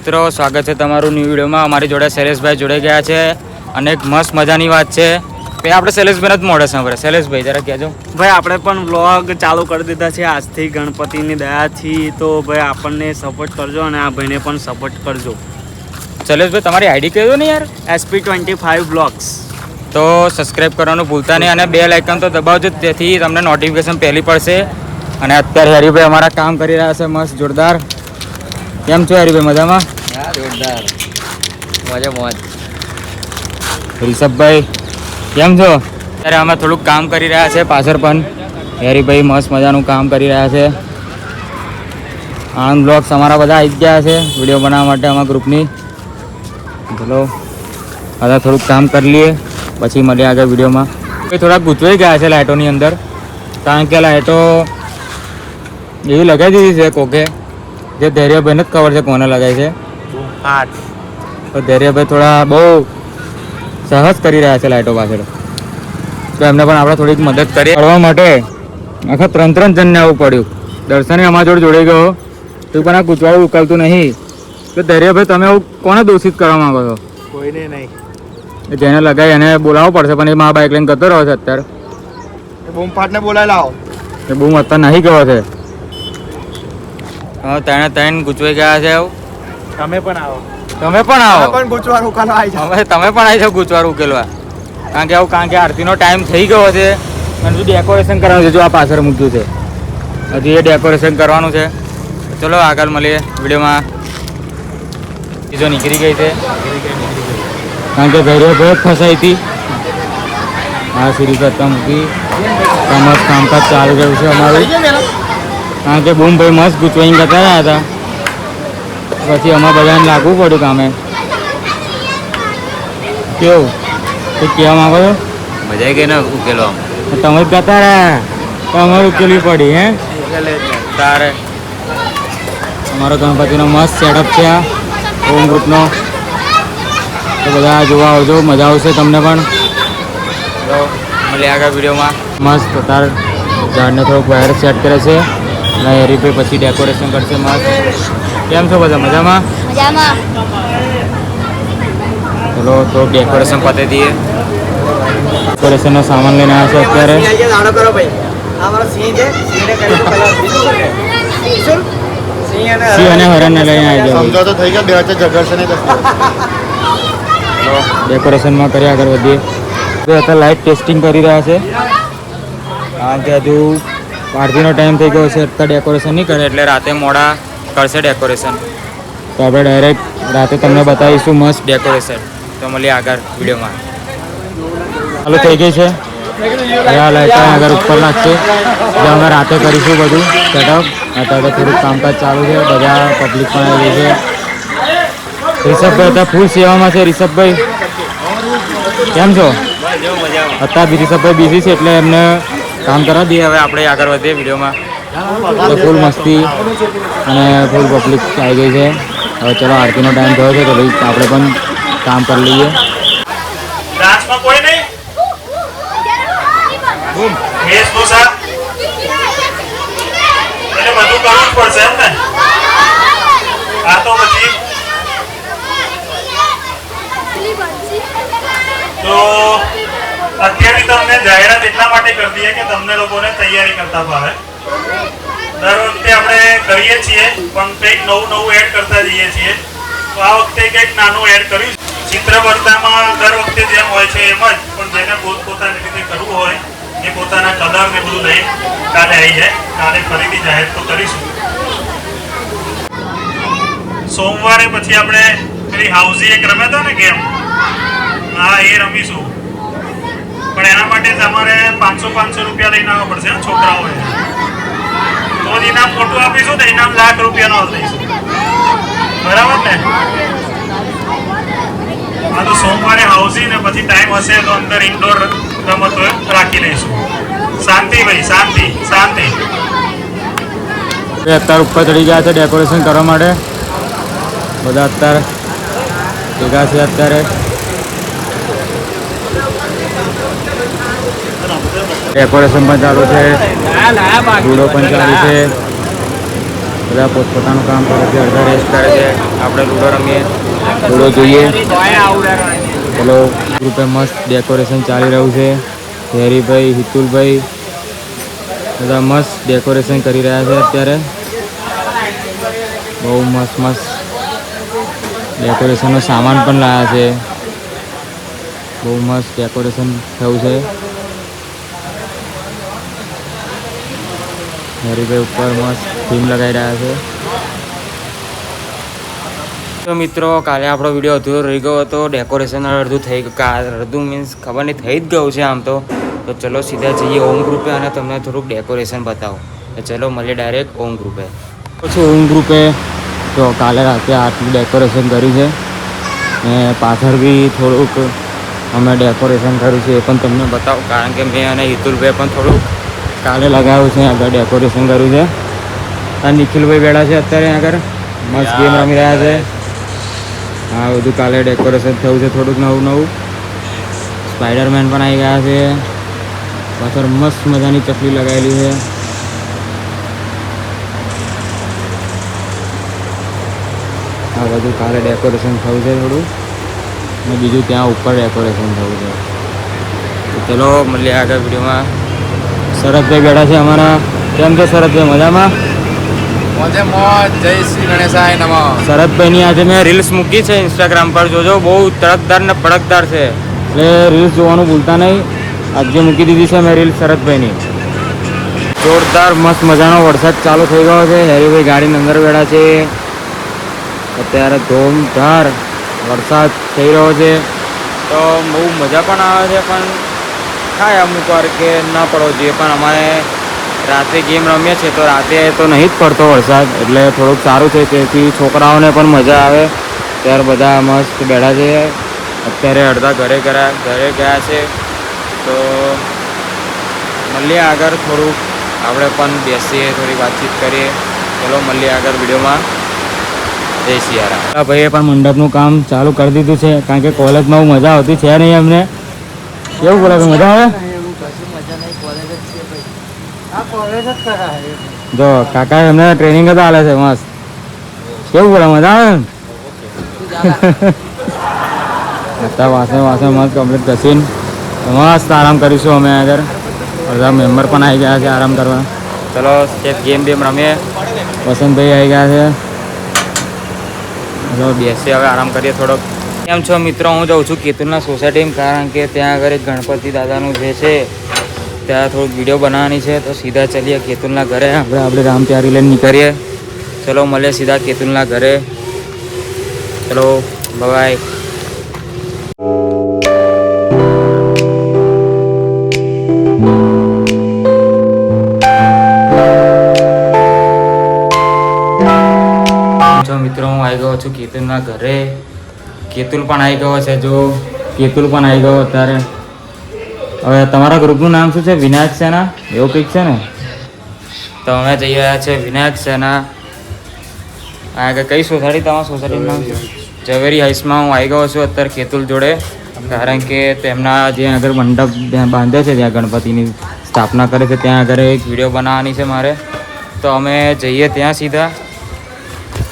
મિત્રો સ્વાગત છે તમારું ન્યૂ વિડીયોમાં. અમારી જોડે શૈલેષભાઈ જોડાઈ ગયા છે અને એક મસ્ત મજાની વાત છે. ભાઈ આપણે શૈલેષભાઈ જ મોડે સાંભળે. શૈલેષભાઈ જરા કહેજો. ભાઈ આપણે પણ વ્લોગ ચાલુ કરી દીધા છે. આજથી ગણપતિની દયાથી તો ભાઈ આપણને સપોર્ટ કરજો અને આ ભાઈને પણ સપોર્ટ કરજો. શૈલેષભાઈ તમારી આઈડી કહેજો ને યાર. એસપી ટ્વેન્ટી ફાઇવ બ્લોગ્સ તો સબસ્ક્રાઇબ કરવાનું ભૂલતા નહીં અને બે લાઇકન તો દબાવજો જેથી તેથી તમને નોટિફિકેશન પહેલી પડશે. અને અત્યારે હરિભાઈ અમારા કામ કરી રહ્યા છે મસ્ત જોરદાર. કેમ છો હરિભાઈ મજામાં? જોરદાર. મજા મોજ. રિષભભાઈ કેમ છો? અત્યારે અમે થોડુંક કામ કરી રહ્યા છે પાછળ પણ. હરિભાઈ મસ્ત મજાનું કામ કરી રહ્યા છે. આણંદ બ્લોગ્સ અમારા બધા આવી ગયા છે વીડિયો બનાવવા માટે અમારા ગ્રુપની. ચલો હવે થોડુંક કામ કરી લઈએ પછી મળીએ આગળ વિડીયોમાં. થોડાક ગૂંચવાઈ ગયા છે લાઇટોની અંદર. કારણ કે લાઇટો એવી લગાવી દીધી છે કોકે. જે ધૈર્યભાઈને જ ખબર છે કોને લગાય છે? આઠ તો ધૈર્યભાઈ થોડા બહુ સહજ કરી રહ્યા છે લાઇટો પાછળ. તો એમને પણ આપણે થોડીક મદદ કરી કરવા માટે આખા ત્રણ ત્રણ જણને આવવું પડ્યું. દર્શને અમારા જોડે જોડાઈ ગયો. તું પણ આ ગુચવાળું ઉકલતું નહીં. તો ધૈર્યભાઈ તમે આવું કોને દોષિત કરવા માંગો છો? કોઈને નહીં. જેને લગાય એને બોલાવવો પડશે પણ એ મારા બાઇક લઈને કરતો રહ્યો છે અત્યારે. બૂમ ફાટને બોલાવી લાવો. એ બહુ અત્યારે નહીં ગયો છે. ત્રણે ત્રણ ગુચવાઈ ગયા છે આવું. તમે પણ આવો. તમે પણ આવો. ગુચવાર ઉકાલો આવી હવે તમે પણ આવી જાઓ ગુચવાર ઉકેલવા. કારણ કે આવું કારણ કે આરતીનો ટાઈમ થઈ ગયો છે. અને હજુ ડેકોરેશન કરવાનું છે જો આ પાછળ મૂક્યું છે. હજી એ ડેકોરેશન કરવાનું છે. ચલો આગળ મળીએ વિડીયોમાં. બીજો નીકળી ગઈ છે. કારણ કે ઘરે બહુ જ ફસાઈ હતી. આ સીરી કરતા મૂકી. કામકાજ ચાલુ ગયું છે અમારું. કારણ કે બૂમ ભાઈ મસ્ત ગુચવાઈને જતા રહ્યા હતા. પછી અમારે બધાને લાગવું પડ્યું કામે. કેવું? તો કહેવા માંગો છો? મજા ગઈ ને ઉકેલવા તમે જ રહ્યા. તો અમારે ઉકેલવી પડી હે? તારે. અમારો ગણપતિનો મસ્ત સેટઅપ છે આ હોમ ગ્રુપનો. તો બધા જોવા આવજો મજા આવશે તમને પણ. મળીએ આગળ વિડીયોમાં. મસ્ત તાર ઝાડને થોડુંક વાયર સેટ કરે છે. અને હરીભાઈ પછી ડેકોરેશન કરશે મસ્ત. કેમ છો બધા? મજામાં? મજામાં. ચલો તો ડેકોરેશન પતે દઈએ. ડેકોરેશનનો સામાન લઈને આવ્યા છે અત્યારે. દાડો કરો ભાઈ આ મારો સિંહ છે સિંહને કરી પેલા બીજું શું છે? શું? સિંહ અને હરણ. હરણને લઈને આવી જાવ સમજો તો થઈ ગયો બે વચ્ચે ઝઘડશે નહીં તો ડેકોરેશનમાં કરી આગળ વધીએ. તો અત્યારે લાઈટ ટેસ્ટિંગ કરી રહ્યા છે. કે હજુ આરતીનો ટાઈમ થઈ ગયો છે અત્યારે ડેકોરેશન નહીં કરે, એટલે રાતે મોડા કરશે ડેકોરેશન તો આપણે ડાયરેક્ટ રાતે તમને બતાવીશું મસ્ત ડેકોરેશન તો મળીએ આગળ વિડીયોમાં. ચાલુ, થઈ ગઈ છે. હવે આગળ ઉપર નાખશે. એટલે અમે રાતે કરીશું બધું સેટઅપ અત્યારે થોડુંક કામકાજ ચાલુ છે, બધા પબ્લિક પણ આવી છે. રિષભભાઈ અત્યારે ફૂલ સેવામાં છે, રિષભભાઈ. કેમ છો? અત્યારે રિષભભાઈ બિઝી છે, એટલે એમને કામ કરવા દઈએ. હવે આપણે આગળ વધીએ વિડીયોમાં. તો ફૂલ મસ્તી અને ફૂલ પબ્લિક આવી ગઈ છે. હવે ચલો આરતીનો ટાઈમ થયો છે તો ભાઈ આપણે પણ કામ કરી લઈએ. ડાન્સમાં કોઈ નહીં? વેશભૂષા એટલે બધું કરવું જ પડશે એમ ને? આ તો પછી તો અત્યારે તમને જાહેરાત એટલા માટે કરી કે તમને લોકોને તૈયારી કરતા ભાવે દર વખતે આપણે કરીએ છીએ, પણ કંઈક નવું નવું એડ કરતા જઈએ છીએ. તો આ વખતે કંઈક નાનું એડ કર્યું. ચિત્ર સ્પર્ધામાં દર વખતે જેમ હોય છે એમ જ, પણ જેને પોતપોતાની રીતે કરવું હોય, એ પોતાના કલર ને બધું લઈ કાલે આવી જાય. કાલે ફરીથી જાહેર તો કરીશું. સોમવારે પછી આપણે પેલી હાઉસી એક રમ્યા હતા ને ગેમ હા, એ રમીશું. પણ એના માટે તમારે પાંચસો પાંચસો રૂપિયા લઈને આવવા પડશે છોકરાઓએ. તો ઇનામ મોટું આપીશું તો ઇનામ લાખ રૂપિયાનો દઈશું. બરાબર ને? હા તો સોમવારે હાઉસી ને પછી ટાઈમ હશે તો અંદર ઇન્ડોર રમતો રાખી લઈશું. શાંતિ ભાઈ, શાંતિ શાંતિ. અત્યારે ઉપર ચડી ગયા છે ડેકોરેશન કરવા માટે. બધા અત્યારે ભેગા છે અત્યારે. ડેકોરેશન પણ ચાલુ છે. જુડો પણ ચાલુ છે. બધા પોતપોતાનું કામ કરે છે અડધા રેસ્ટ કરે છે. આપણે લૂડો રમીએ. લૂડો જોઈએ. ચલો રૂપે મસ્ત ડેકોરેશન ચાલી રહ્યું છે. હેરીભાઈ હિતુલભાઈ બધા મસ્ત ડેકોરેશન કરી રહ્યા છે અત્યારે. બહુ મસ્ત મસ્ત ડેકોરેશનનો સામાન પણ લાવ્યા છે. બહુ મસ્ત ડેકોરેશન થયું છે. હરીભાઈ ઉપર મસ્ત થીમ લગાવી રહ્યા છે. તો મિત્રો કાલે આપણો વીડિયો અધૂરો રહી ગયો હતો. ડેકોરેશન અડધું થઈ ગયું. કા- અડધું મીન્સ ખબર નહીં થઈ જ ગયું છે આમ તો. તો ચલો સીધા જઈએ ઓમ ગ્રુપે અને તમને થોડુંક ડેકોરેશન બતાવો. તો ચલો મળીએ ડાયરેક્ટ ઓમ ગ્રુપે. પછી ઓમ ગ્રુપે તો કાલે રાતે આટલું ડેકોરેશન કર્યું છે. ને પાછળ બી થોડુંક અમે ડેકોરેશન કર્યું છે એ પણ તમને બતાવું. કારણ કે મેં અને હિતુલભાઈ પણ થોડુંક કાલે લગાવ્યું છે, આગળ ડેકોરેશન કર્યું છે. આ નિખિલભાઈ બેઠા છે અત્યારે આગળ. મસ્ત ગેમ રમી રહ્યા છે. હા, બધું કાલે ડેકોરેશન થયું છે, થોડુંક નવું નવું. સ્પાઈડરમેન પણ આવી ગયા છે. પાછળ મસ્ત મજાની ચકલી લગાવેલી છે. આ બધું કાલે ડેકોરેશન થયું છે થોડું. અને બીજું ત્યાં ઉપર ડેકોરેશન થયું છે. ચલો, મળીએ આગળ વિડીયોમાં. શરદભાઈ બેઠા છે અમારા. કેમ છે શરદભાઈ મજામાં? મોજે મોજ. જય શ્રી ગણેશાય નમઃ. શરદભાઈની આજે મેં રીલ્સ મૂકી છે ઇન્સ્ટાગ્રામ પર. જોજો બહુ તડકદાર ને પડકદાર છે. એટલે રીલ્સ જોવાનું ભૂલતા નહીં. આજે મૂકી દીધી છે મેં રીલ્સ શરદભાઈની જોરદાર મસ્ત મજાનો વરસાદ ચાલુ થઈ ગયો છે. હેરીભાઈ ગાડીની અંદર બેઠા છે. અત્યારે ધોમધાર વરસાદ થઈ રહ્યો છે. તો બહુ મજા પણ આવે છે પણ થાય અમુક વાર કે ના પડવો જોઈએ, પણ અમારે રાતે ગેમ રમીએ છીએ તો રાતે તો નહીં જ પડતો વરસાદ, એટલે થોડુંક સારું છે, તેથી છોકરાઓને પણ મજા આવે. ત્યારે બધા મસ્ત બેઠા છે. અત્યારે અડધા ઘરે ગયા ઘરે ગયા છે. તો મળીએ આગળ થોડુંક. આપણે પણ બેસીએ, થોડી વાતચીત કરીએ. ચલો, મળીએ આગળ વિડીયોમાં. જય સિયારામ ભાઈએ પણ મંડપનું કામ ચાલુ કરી દીધું છે, કારણ કે કોલેજમાં બહુ મજા આવતી છે નહીં અમને. કેવું બોલે મજા આવે? જો કાકા એમને ટ્રેનિંગ જ આલે છે મસ્ત. કેવું બોલે મજા આવે બધા અત્યારે વાસે વાસે મસ્ત કમ્પ્લીટ ઘસીને મસ્ત આરામ કરીશું અમે આગળ. બધા મેમ્બર પણ આવી ગયા છે આરામ કરવા. ચલો સ્ટેપ ગેમ બેમ રમીએ. વસંતભાઈ આવી ગયા છે. ચલો બેસીએ હવે આરામ કરીએ થોડોક. કેમ છો મિત્રો, હું જાઉં છું કેતુલના સોસાયટીમાં કારણ કે ત્યાં આગળ એક ગણપતિ દાદાનું જે છે, ત્યાં થોડુંક વીડિયો બનાવવાની છે, તો સીધા ચલીએ કેતુલના ઘરે. આપણે આપણે રામ તૈયારી લઈને નીકળીએ. ચલો, મળીએ સીધા કેતુલના ઘરે. ચલો બાય મિત્રો, હું આવી ગયો છું કેતુલના ઘરે. કેતુલ પણ આવી ગયો છે, જો કેતુલ પણ આવી ગયો અત્યારે. હવે તમારા ગ્રુપનું નામ શું છે? વિનાયક સેના? એવું કંઈક છે ને? તો અમે જઈ રહ્યા છે વિનાયક સેના. આગળ કઈ સોસાયટી? તમારા સોસાયટીનું નામ ઝવેરી હાઈસમાં હું આવી ગયો છું અત્યારે કેતુલ જોડે. કારણ કે તેમના જે આગળ મંડપ બાંધે છે, ત્યાં ગણપતિની સ્થાપના કરે છે, ત્યાં આગળ એક વીડિયો બનાવવાની છે મારે. તો અમે જઈએ ત્યાં સીધા.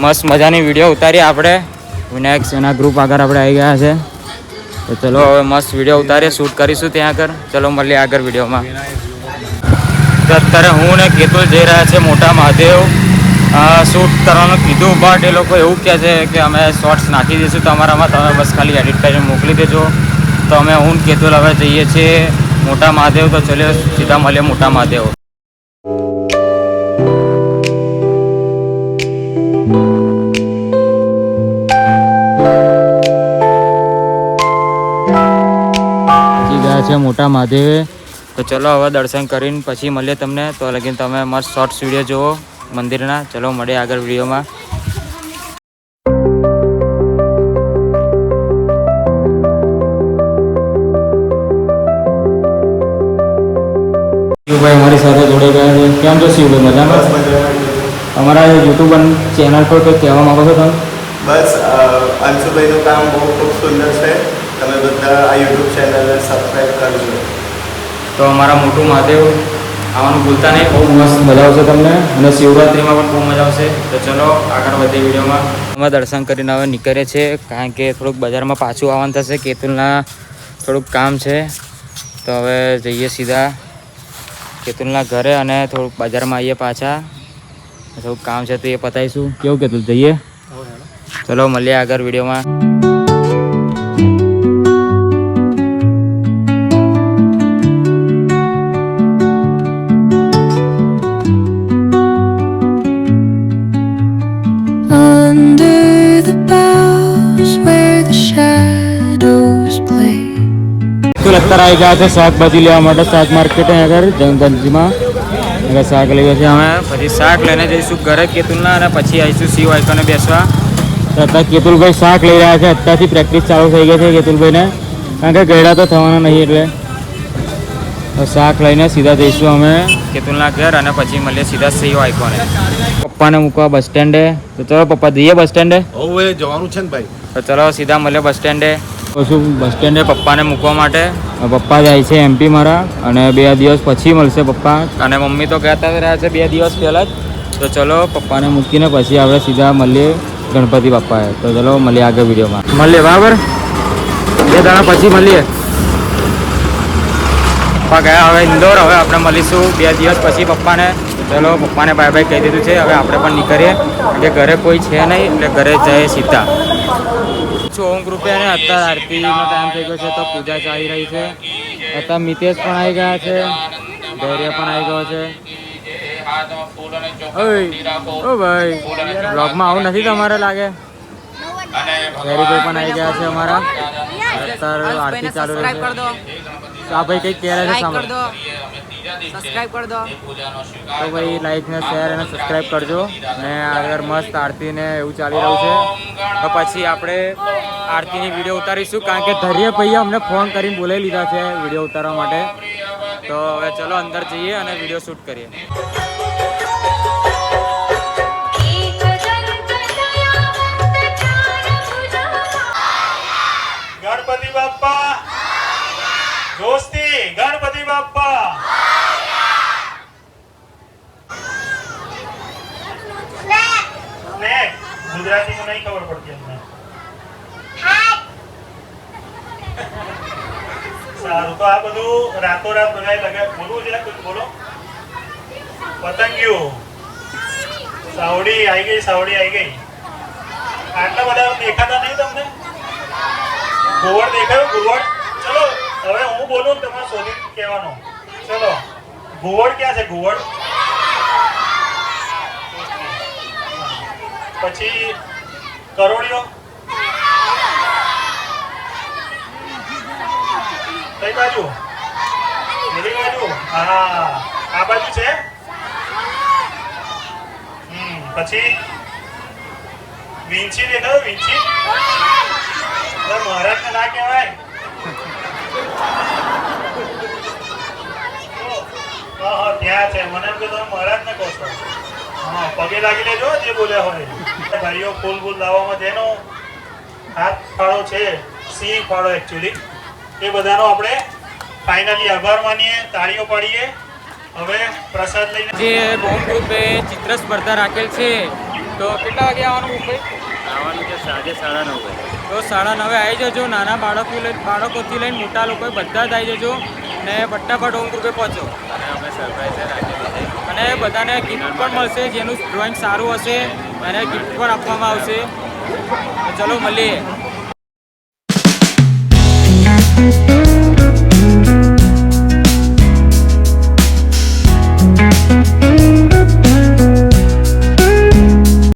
મસ્ત મજાની વીડિયો ઉતારીએ આપણે. વિનાયક સેના ગ્રુપ આગળ આપણે આવી ગયા છે. તો ચલો હવે મસ્ત વીડિયો ઉતારીએ શૂટ કરીશું ત્યાં આગળ. ચલો મળીએ આગળ વિડીયોમાં તો અત્યારે હું ને કેતુલ જઈ રહ્યા છે મોટા મહાદેવ. શૂટ કરવાનું કીધું બટ એ લોકો એવું કહે છે કે અમે શોર્ટ્સ નાખી દઈશું તમારામાં. તમે બસ ખાલી એડિટ કરીને મોકલી દેજો. તો અમે હું કેતુલ હવે જઈએ છીએ મોટા મહાદેવ. તો ચલો સીધા મળીએ મોટા મહાદેવ. ગયા છે મોટા મહાદેવે. તો ચલો હવે દર્શન કરીને પછી મળીએ તમને. તો લગીન તમે મસ્ત શોર્ટ્સ વીડિયો જુઓ મંદિરના. ચલો મળીએ આગળ વિડીયોમાં. શિવભાઈ અમારી સાથે જોડે ગયા છે. કેમ છો શિવભાઈ? મજામાં? અમારા યુટ્યુબ ચેનલ પર કંઈક કહેવા માંગો છો તમે? બસ અંશુભાઈનું કામ બહુ ખૂબ સુંદર છે. તમે બધા આ યુટ્યુબ ચેનલને સબસ્ક્રાઈબ કરજો. તો અમારા મોટું મહાદેવ આવવાનું ભૂલતા નહીં. બહુ મસ્ત મજા આવશે તમને. અને શિવરાત્રિમાં પણ બહુ મજા આવશે. તો ચલો આગળ વધીએ વિડીયોમાં. અમે દર્શન કરીને હવે નીકળીએ છીએ કારણ કે થોડુંક બજારમાં પાછું આવવાનું થશે. કેતુલના થોડુંક કામ છે. તો હવે જઈએ સીધા કેતુલના ઘરે અને થોડુંક બજારમાં આવીએ પાછા. થોડુંક કામ છે તો એ પતાવીશું. કેવું કેતુલ જઈએ? ચલો મળીએ આગળ વિડીયોમાં. અત્યારે આવી ગયા છે શાકભાજી લેવા માટે શાક માર્કેટ આગળ જંગલજીમાં આગળ શાક લઈએ છીએ અમે. પછી શાક લઈને જઈશું ઘરે કેતુલના અને પછી આવીશું સી વાઇકોને બેસવા. તો અત્યારે કેતુલભાઈ શાક લઈ રહ્યા છે. અત્યારથી પ્રેક્ટિસ ચાલુ થઈ ગઈ છે કેતુલભાઈને. કારણ કે ગયડા તો થવાના નહીં એટલે. શાક લઈને સીધા જઈશું અમે કેતુલના ઘર અને પછી મળીએ સીધા સી આઈકોને. પપ્પાને મૂકવા બસ સ્ટેન્ડે. તો ચલો પપ્પા જઈએ બસ સ્ટેન્ડે? હવે જવાનું છે ને ભાઈ. તો ચલો સીધા મળીએ બસ સ્ટેન્ડે. શું બસ સ્ટેન્ડે પપ્પાને મૂકવા માટે? પપ્પા જાય છે એમપી મારા અને બે દિવસ પછી મળશે પપ્પા. અને મમ્મી તો કહેતા રહ્યા છે બે દિવસ પહેલાં જ. તો ચલો પપ્પાને મૂકીને પછી આપણે સીધા મળીએ ગણપતિ પપ્પાએ તો ચલો મળીએ આગળ વિડીયોમાં. મળીએ, બરાબર? બે દાડા પછી મળીએ. પપ્પા ગયા, હવે ઇન્દોર, હવે આપણે મળીશું. બે દિવસ પછી પપ્પાને. ચલો પપ્પાને બાય બાય કહી દીધું છે. હવે આપણે પણ નીકળીએ. કે ઘરે કોઈ છે નહીં, એટલે ઘરે જઈએ સીધા. છું ઓમ કૃપે અને અત્યારે આરતીનો ટાઈમ થઈ ગયો છે તો પૂજા ચાલી રહી છે. અત્યારે મિતેશ પણ આવી ગયા છે. ધૈર્ય પણ આવી ગયો છે. ઓ ભાઈ બ્લોગમાં આવું નથી તમારે લાગે? ધૈર્યભાઈ પણ આવી ગયા છે અમારા. અત્યારે આરતી ચાલુ રહી છે. તો આ ભાઈ કઈ પહેરે છે સામે સબસ્ક્રાઇબ કરી દો તો ભાઈ લાઈક ને શેર અને સબસ્ક્રાઇબ કરજો. ને આગળ મસ્ત આરતી ને એવું ચાલી રહ્યું છે. તો પછી આપણે આરતીની વીડિયો ઉતારીશું કારણ કે ધૈર્ય ભાઈએ અમને ફોન કરીને બોલાવી લીધા છે વીડિયો ઉતારવા માટે. તો હવે ચલો અંદર જઈએ અને વીડિયો શૂટ કરીએ. બાપા જોસ્તી ગણપતિ બાપા ગુજરાતી માં નહીં ખબર પડતી અમને. સારું તો આ બધું રાતોરાત બધા લગે. બોલવું છે કુછ બોલો? પતંગિયું. સાવડી આવી ગઈ સાવડી આવી ગઈ. આટલા બધા દેખાતા નહીં તમને? ગોવડ દેખાયું ગોવડ હવે હું બોલું ને તમારે શોધી કહેવાનું. ચલો ઘુવડ ક્યાં છે? ઘુવડ પછી કરોડિયો કઈ બાજુ? પેલી બાજુ? હા, આ બાજુ છે? પછી વિંચી દેખાયો વિંચી મહારાજ ના કહેવાય હા હા ત્યાં છે. મને એમ કે તમે મહારાજ ને કહો છો. હા પગે લાગી લેજો જે બોલ્યા હોય. ભાઈઓ ફૂલ ફૂલ લાવવામાં જેનો હાથ ફાળો છે સિંહ ફાળો એકચ્યુઅલી એ બધાનો આપણે ફાઇનલી આભાર માનીએ તાળીઓ પાડીએ. હવે પ્રસાદ લઈને જે હોમ ગ્રુપે ચિત્ર સ્પર્ધા રાખેલ છે તો કેટલા વાગે આવવાનું મુંબઈ? આવવાનું છે સાંજે સાડા નવ તો સાડા નવે આવી જજો નાના બાળકો લઈ બાળકોથી લઈને મોટા લોકો બધા જ આવી જજો. અને ફટાફટ હોમ ગ્રુપે પહોંચો અને અમે સરપ્રાઈઝ અને બધાને ગિફ્ટ પણ મળશે જેનું ડ્રોઈંગ સારું હશે અને ગિફ્ટ પણ આપવામાં આવશે. ચલો મળીએ.